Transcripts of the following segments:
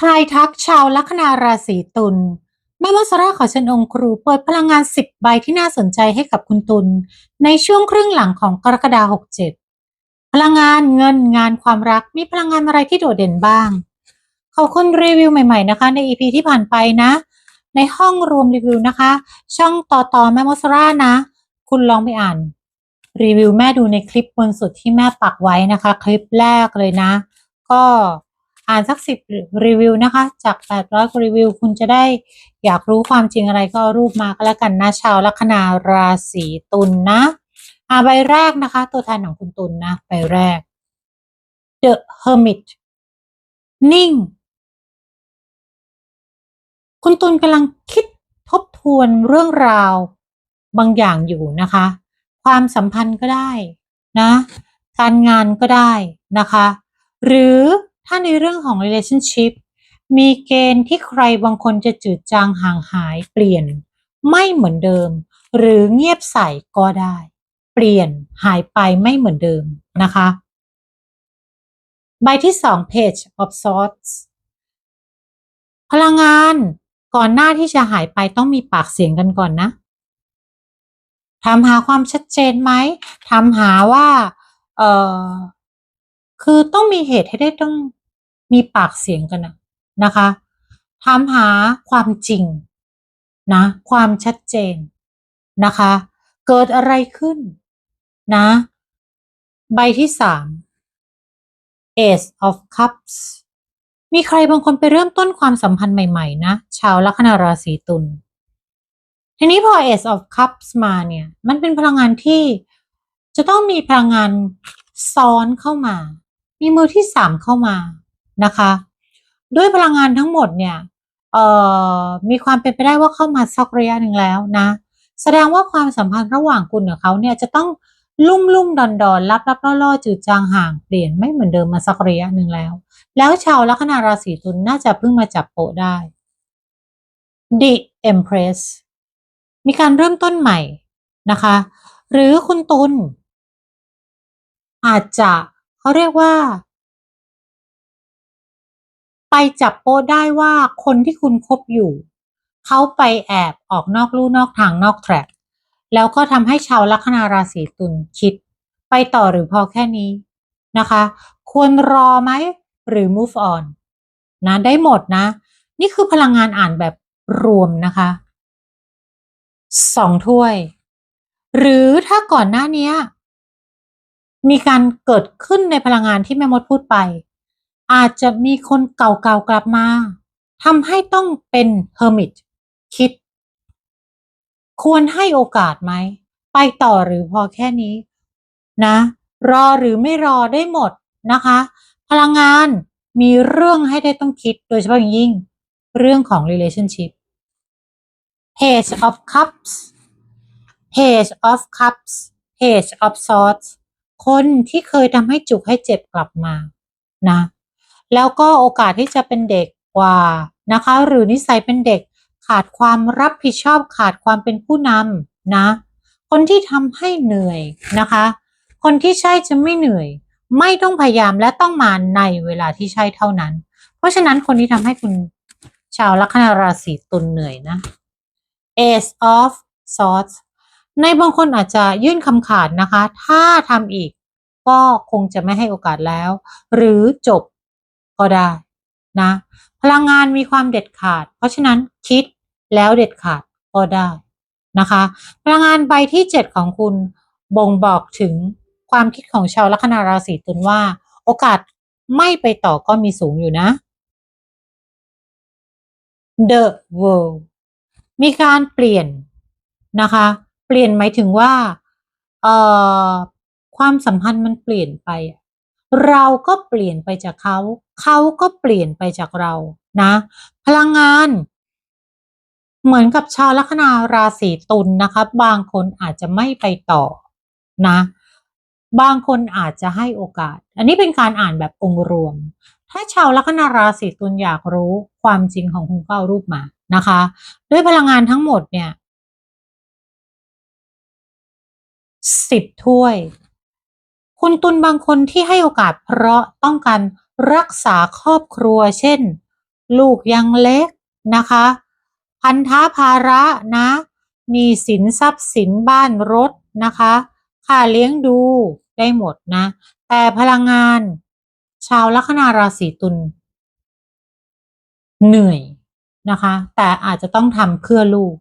ทายทักชาวลัคนาราศีตุลแม่มดสราขอเชิญองค์ครูเปิดพลังงาน 10 ใบที่น่าสนใจให้กับคุณตุลในช่วงครึ่งหลังของกรกฎาคม67 พลังงานเงินงานความรักมีพลังงานอะไรที่โดดเด่นบ้าง ขอบคุณรีวิวใหม่ๆนะคะ ใน EP ที่ผ่านไปนะ ในห้องรวมรีวิวนะคะ ช่องต่อต่อแม่มดสรานะ คุณลองไปอ่าน รีวิวแม่ดูในคลิปบนสุดที่แม่ปักไว้นะคะ คลิปแรกเลยนะ ก็ อ่านสักสิบรีวิวนะคะ จาก 800กว่ารีวิว คุณจะได้อยากรู้ความจริงอะไรก็รูปมาก็แล้วกันนะชาวลัคนาราศีตุลนนะอ่าใบแรกนะคะ ตัวแทนของคุณตุลนนะใบแรก The Hermit นิ่ง คุณตุลกำลังคิดทบทวนเรื่องราวบางอย่างอยู่นะคะ ความสัมพันธ์ก็ได้นะ การงานก็ได้นะคะ หรือ ถ้าในเรื่องของ relationship มีเกณฑ์ที่ใครบางคนจะจืดจางห่างหายเปลี่ยน ไม่เหมือนเดิม หรือเงียบใส่ก็ได้ เปลี่ยนหายไปไม่เหมือนเดิมนะคะใบที่สอง page of swords พลังงานก่อนหน้าที่จะหายไปต้องมีปากเสียงกันก่อนนะถามหาความชัดเจนไหมถามหาว่า เออคือต้องมีเหตุให้ได้ต้อง มีปากเสียงกันนะนะคะถามหาความจริงนะความชัดเจนนะคะ เกิดอะไรขึ้นนะใบที่สาม Ace of Cups มีใครบางคนไปเริ่มต้นความสัมพันธ์ใหม่ๆนะ ชาวลัคนาราศีตุลทีนี้พอ Ace of Cups มาเนี่ย มันเป็นพลังงานที่จะต้องมีพลังงานซ้อนเข้ามา มีมือที่สามเข้ามา นะคะ ด้วยพลังงานทั้งหมดเนี่ยเอ่อมีความเป็นไปได้ว่าเข้ามาสักระยะหนึ่งแล้วนะ แสดงว่าความสัมพันธ์ระหว่างคุณกับเขาเนี่ยจะต้องลุ่มลุ่มดอนดอนรับรับล่อล่อจืดจางห่างเปลี่ยนไม่เหมือนเดิมมาสักระยะหนึ่งแล้ว แล้วชาวลัคนาราศีตุลน่าจะเพิ่งมาจับโปะได้ The Empress มีการเริ่มต้นใหม่นะคะ หรือคุณตุลอาจจะเขาเรียกว่า ไปจับโป๊ะได้ว่าคนที่คุณคบอยู่ เขาไปแอบออกนอกลู่นอกทางนอกแทร็กแล้วก็ทำให้ชาวลัคนาราศีตุลคิด ไปต่อหรือพอแค่นี้นะคะ ควรรอไหมหรือ move on นะได้หมดนะ นี่คือพลังงานอ่านแบบรวมนะคะสองถ้วย หรือถ้าก่อนหน้านี้มีการเกิดขึ้นในพลังงานที่แม่มดพูดไป อาจจะมีคนเก่าๆกลับมาทำให้ต้องเป็นเฮอร์มิตคิด ควรให้โอกาสไหม ไปต่อหรือพอแค่นี้ นะ รอหรือไม่รอได้หมดนะคะ พลังงานมีเรื่องให้ได้ต้องคิดโดยเฉพาะอย่างยิ่ง เรื่องของ relationship Page of Cups Page of Cups Page of Swords คนที่เคยทำให้จุกให้เจ็บกลับมา นะ แล้วก็โอกาสที่จะเป็นเด็กกว่านะคะ หรือนิสัยเป็นเด็กขาดความรับผิดชอบขาดความเป็นผู้นำนะ คนที่ทำให้เหนื่อยนะคะ คนที่ใช่จะไม่เหนื่อย ไม่ต้องพยายามและต้องมาในเวลาที่ใช่เท่านั้น เพราะฉะนั้นคนที่ทำให้คุณชาวลัคนาราศีตุลเหนื่อยนะ Ace of Swords ในบางคนอาจจะยื่นคำขาดนะคะ ถ้าทำอีกก็คงจะไม่ให้โอกาสแล้ว หรือจบ ก็ได้นะ พลังงานมีความเด็ดขาด เพราะฉะนั้นคิดแล้วเด็ดขาดก็ได้นะคะ พลังงานใบที่ 7 ของคุณบ่งบอกถึงความคิดของชาวลัคนาราศีตุลว่า โอกาสไม่ไปต่อก็มีสูงอยู่นะ The World มีการเปลี่ยนนะคะ เปลี่ยนหมายถึงว่าเอ่อความสัมพันธ์มันเปลี่ยนไป เราก็เปลี่ยนไปจากเขา เขาก็เปลี่ยนไปจากเรานะ พลังงาน เหมือนกับชาวลัคนาราศีตุลนนะคะ บางคนอาจจะไม่ไปต่อนะ บางคนอาจจะให้โอกาส อันนี้เป็นการอ่านแบบองค์รวม ถ้าชาวลัคนาราศีตุลอยากรู้ความจริงของคุณก็เอารูปมานะคะ ด้วยพลังงานทั้งหมดเนี่ยสิบถ้วย คุณตุลบางคนที่ให้โอกาสเพราะต้องการรักษาครอบครัว เช่น ลูกยังเล็กนะคะ พันธะภาระนะหนี้สินทรัพย์สินบ้านรถนะคะ ค่าเลี้ยงดูได้หมดนะ แต่พลังงาน ชาวลัคนาราศีตุลเหนื่อยนะคะ แต่อาจจะต้องทำเพื่อลูก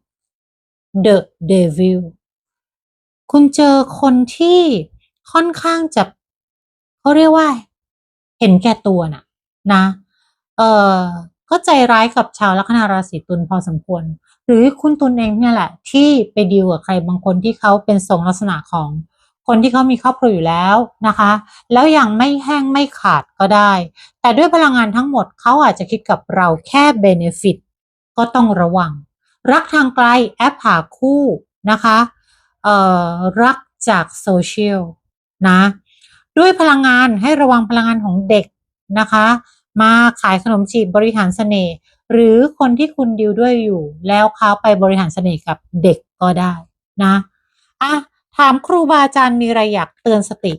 The Devil คุณเจอคนที่ ค่อนข้างจะเขาเรียกว่า เห็นแก่ตัวน่ะ นะ เออก็ใจร้ายกับชาวลัคนาราศีตุลพอสมควร หรือคุณตุลเองเนี่ยแหละ ที่ไปดีลกับใครบางคนที่เขาเป็นทรงลักษณะของคนที่เขามีครอบครัวอยู่แล้วนะคะ แล้วยังไม่แห้งไม่ขาดก็ได้ แต่ด้วยพลังงานทั้งหมดเขาอาจจะคิดกับเราแค่เบเนฟิตก็ต้องระวัง รักทางไกลแอปหาคู่นะคะ เอ่อ รักจากโซเชียล นะ ด้วยพลังงานให้ระวังพลังงานของเด็กนะคะ มาขายขนมจีบบริหารเสน่ห์หรือคนที่คุณดิวด้วยอยู่ แล้วเขาไปบริหารเสน่ห์กับเด็กก็ได้นะอะถามครูบาอาจารย์มีอะไรอยากเตือนสติ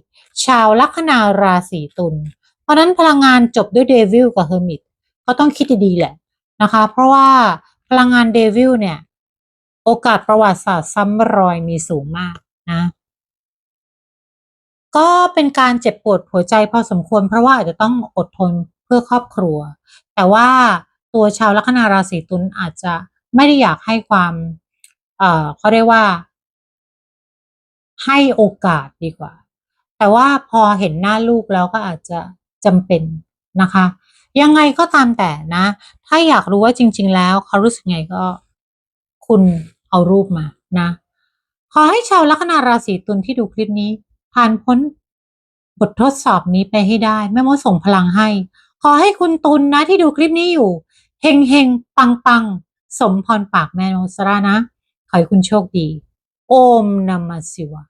ชาวลัคนาราศีตุลเพราะนั้นพลังงานจบด้วยเดวิลกับเฮอร์มิตก็ต้องคิดดีๆแหละนะคะ เพราะว่าพลังงานเดวิลเนี่ย โอกาสประวัติศาสตร์ซ้ำรอยมีสูงมากนะ ก็เป็นการเจ็บปวดหัวใจพอสมควร เพราะว่าอาจจะต้องอดทนเพื่อครอบครัว แต่ว่าตัวชาวลัคนาราศีตุลอาจจะไม่ได้อยากให้ความ เอ่อเขาเรียกว่า ให้โอกาสดีกว่า แต่ว่าพอเห็นหน้าลูกแล้วก็อาจจะจำเป็นนะคะ ยังไงก็ตามแต่นะ ถ้าอยากรู้ว่าจริง ๆ แล้วเขารู้สึกไงก็คุณเอารูปมานะ ขอให้ชาวลัคนาราศีตุลที่ดูคลิปนี้ ผ่านพ้นบททดสอบนี้ไปให้ได้ แม่มดส่งพลังให้ ขอให้คุณตุลนะที่ดูคลิปนี้อยู่เฮงเฮงปังปังสมพรปากแม่มดสรานะ ขอให้คุณโชคดี โอมนามาสิวะ